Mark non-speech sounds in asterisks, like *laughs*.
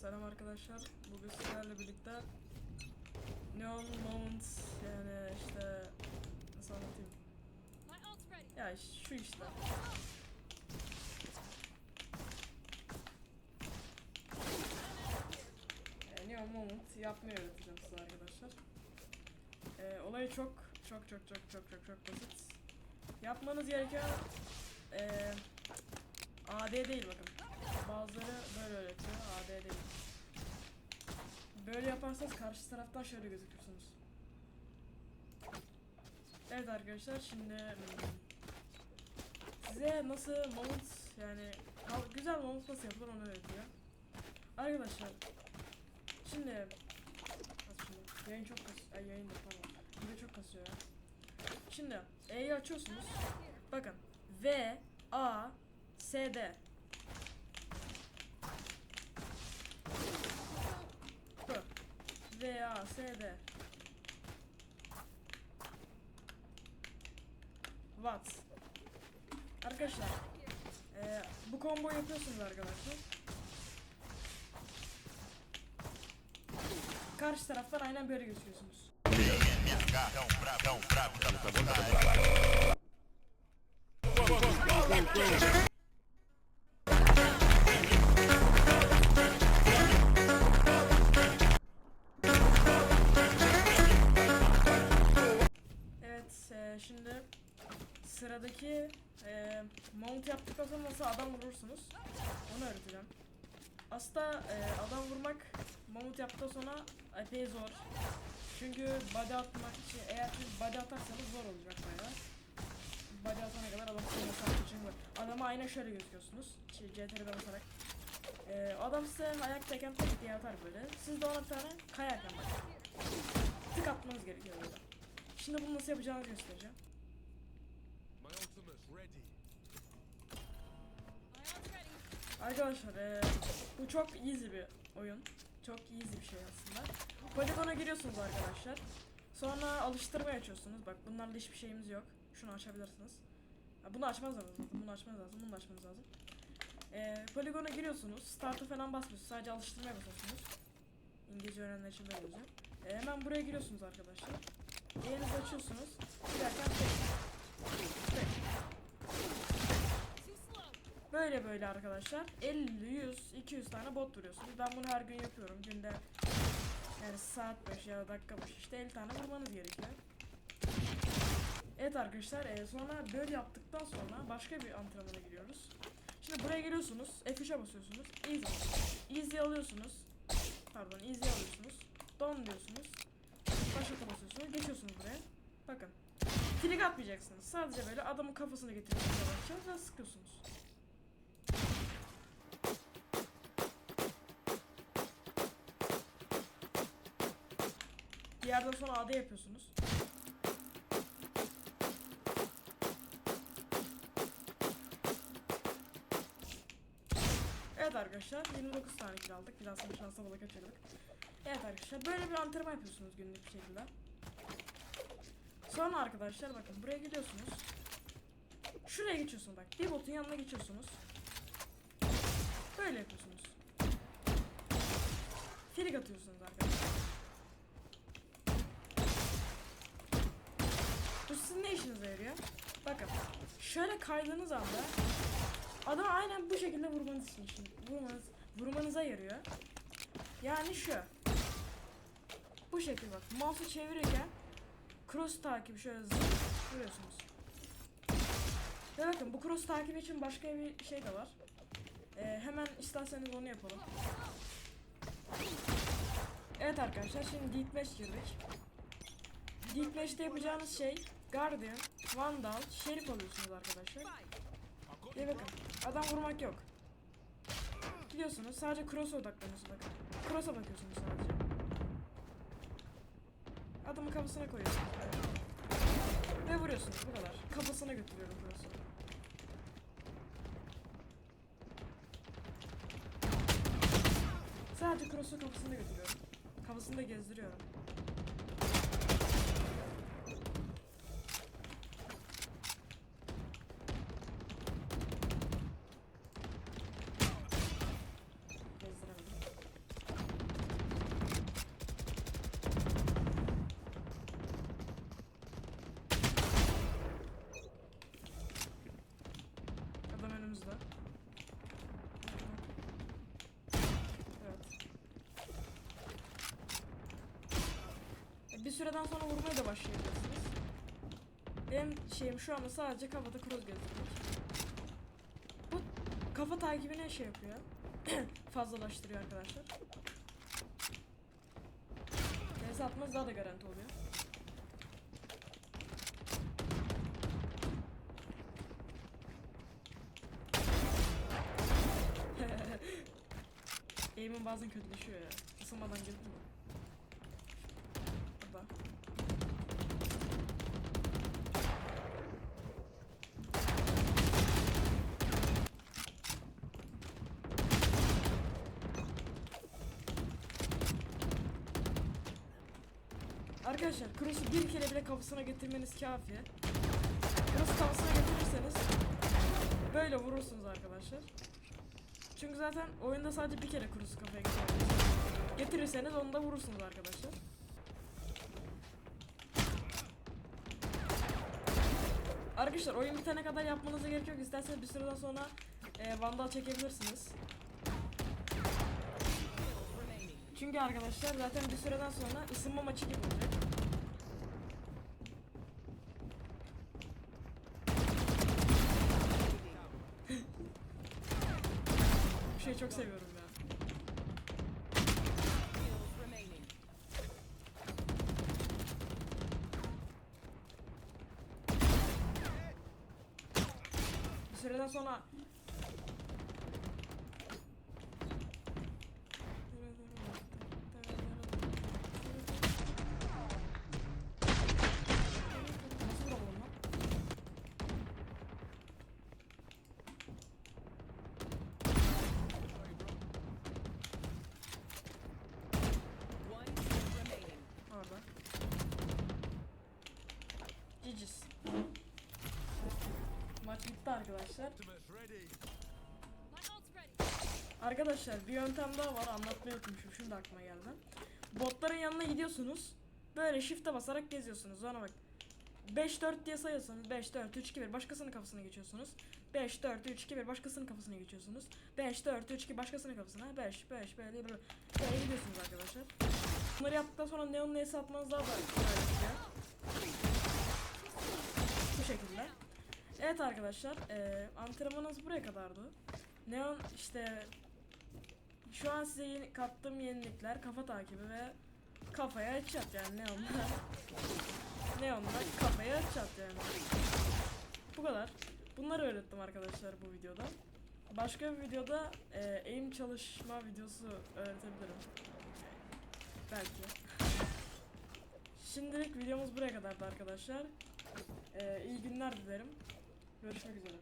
selam arkadaşlar. Bugün sizlerle birlikte Neon Moments yani işte nasıl anlatayım? Ya şu işte. E, Neon Moment yapmayı öğreteceğim size arkadaşlar. E, olayı çok çok çok çok çok çok çok basit. Yapmanız gereken e, AD değil bakın. Bazıları böyle öğretiyor. AD değil. Böyle yaparsanız karşı taraftan şöyle gözükürsünüz. Evet arkadaşlar şimdi hmm, size nasıl mount yani güzel mount nasıl yapılır onu öğretiyor. Arkadaşlar şimdi şimdi? Yayın çok kas Ay, yayın da pardon. Video çok kasıyor ya. Şimdi E'yi açıyorsunuz. Bakın V A S D A S D Watt Arkadaşlar eee, bu combo yapıyorsunuz arkadaşlar. Karşı taraftan aynen böyle gözüküyorsunuz. Sıradaki eee mount yaptıktan sonra nasıl adam vurursunuz onu öğreteceğim. Aslında eee, adam vurmak mount yaptıktan sonra epey zor. Çünkü body atmak için eğer siz body atarsanız zor olacak bayağı. Body atana kadar adam size için var. Adama aynen şöyle gözüküyorsunuz. Şey, CTRL'e basarak. Eee adam size ayaktayken tek diye atar böyle. Siz de ona bir tane kayarken bak. Tık atmanız gerekiyor böyle. Şimdi bunu nasıl yapacağınızı göstereceğim. Arkadaşlar eee, bu çok easy bir oyun. Çok easy bir şey aslında. Poligona giriyorsunuz arkadaşlar. Sonra alıştırma açıyorsunuz. Bak bunlarla hiçbir şeyimiz yok. Şunu açabilirsiniz. Ha, bunu açmanız lazım. Bunu açmanız lazım. Bunu açmanız lazım. Eee poligona giriyorsunuz. Start'a falan basmıyorsunuz. Sadece alıştırmaya basıyorsunuz. İngilizce öğrenenler için böyle olacak. Eee, hemen buraya giriyorsunuz arkadaşlar. Elinizi açıyorsunuz. Girerken tek. Tek. Too slow. Böyle böyle arkadaşlar 50, 100, 200 tane bot vuruyorsunuz. Ben bunu her gün yapıyorum. Günde yani saat başı ya da dakika başı işte 50 tane vurmanız gerekiyor. Evet arkadaşlar e, sonra böyle yaptıktan sonra başka bir antrenmana giriyoruz. Şimdi buraya geliyorsunuz. F3'e basıyorsunuz. Easy. Easy alıyorsunuz. Pardon easy alıyorsunuz. Don diyorsunuz. Başlata basıyorsunuz. Geçiyorsunuz buraya. Bakın. Flick atmayacaksınız. Sadece böyle adamın kafasını getiriyorsunuz yavaşça ve sıkıyorsunuz. Bir yerden sonra AD yapıyorsunuz. Evet arkadaşlar 29 tane kill aldık. Biraz sonra şansa balık kaçırdık. Evet arkadaşlar böyle bir antrenman yapıyorsunuz günlük bir şekilde. Sonra arkadaşlar bakın buraya gidiyorsunuz. Şuraya geçiyorsunuz bak. Bir yanına geçiyorsunuz. Böyle yapıyorsunuz. Filik atıyorsunuz arkadaşlar. Bu sizin ne işinize yarıyor? Bakın şöyle kaydığınız anda adam aynen bu şekilde vurmanız için için- vurmanız, vurmanıza yarıyor. Yani şu. Bu şekilde bak. Mouse'u çevirirken cross takibi şöyle zıp vuruyorsunuz. Ve bakın bu cross takibi için başka bir şey de var. Ee, hemen isterseniz onu yapalım. Evet arkadaşlar şimdi Deathmatch girdik. Deathmatch'te yapacağınız şey Guardian, Vandal, Şerif alıyorsunuz arkadaşlar. Ve bakın adam vurmak yok. Gidiyorsunuz sadece cross'a odaklanıyorsunuz bakın. Cross'a bakıyorsunuz sadece. Adamın kafasına koyuyorsunuz. Ve vuruyorsunuz bu kadar. Kafasına götürüyorum cross'u. Sadece cross'u kafasında götürüyorum. Kafasında gezdiriyorum. Süreden sonra vurmaya da başlayabilirsiniz. Benim şeyim şu anda sadece kafada cross gözükmek. Bu kafa takibine şey yapıyor. *coughs* Fazlalaştırıyor arkadaşlar. Neyse atmaz daha da garanti oluyor. *laughs* Aim'im bazen kötüleşiyor ya. Isınmadan girdim mi? Arkadaşlar cross'u bir kere bile kafasına getirmeniz kafi. Cross'u kafasına getirirseniz böyle vurursunuz arkadaşlar. Çünkü zaten oyunda sadece bir kere cross'u kafaya getirirsiniz. Getirirseniz onu da vurursunuz arkadaşlar. Arkadaşlar oyun bitene kadar yapmanıza gerek yok. İsterseniz bir süreden sonra e, vandal çekebilirsiniz. Çünkü arkadaşlar zaten bir süreden sonra ısınma maçı gibi olacak. *laughs* Bu şeyi çok seviyorum ya. Bir süreden sonra Maç bitti arkadaşlar. Arkadaşlar bir yöntem daha var anlatmayı unutmuşum şimdi aklıma geldi. Botların yanına gidiyorsunuz. Böyle shift'e basarak geziyorsunuz. Sonra bak 5 4 diye sayıyorsunuz. 5 4 3 2 1 başkasının kafasına geçiyorsunuz. 5 4 3 2 1 başkasının kafasına geçiyorsunuz. 5 4 3 2 başkasının kafasına. 5 5 böyle böyle böyle gidiyorsunuz arkadaşlar. Bunları yaptıktan sonra neon neyse atmanız daha da. Bu şekilde. Evet arkadaşlar, eee antrenmanımız buraya kadardı. Neon işte şu an size yeni, kattığım yenilikler kafa takibi ve kafaya headshot yani Neon'da. *laughs* Neon'da kafaya headshot yani. Bu kadar. Bunları öğrettim arkadaşlar bu videoda. Başka bir videoda eee aim çalışma videosu öğretebilirim. Belki. *laughs* Şimdilik videomuz buraya kadardı arkadaşlar. Eee iyi günler dilerim. Görüşmek üzere.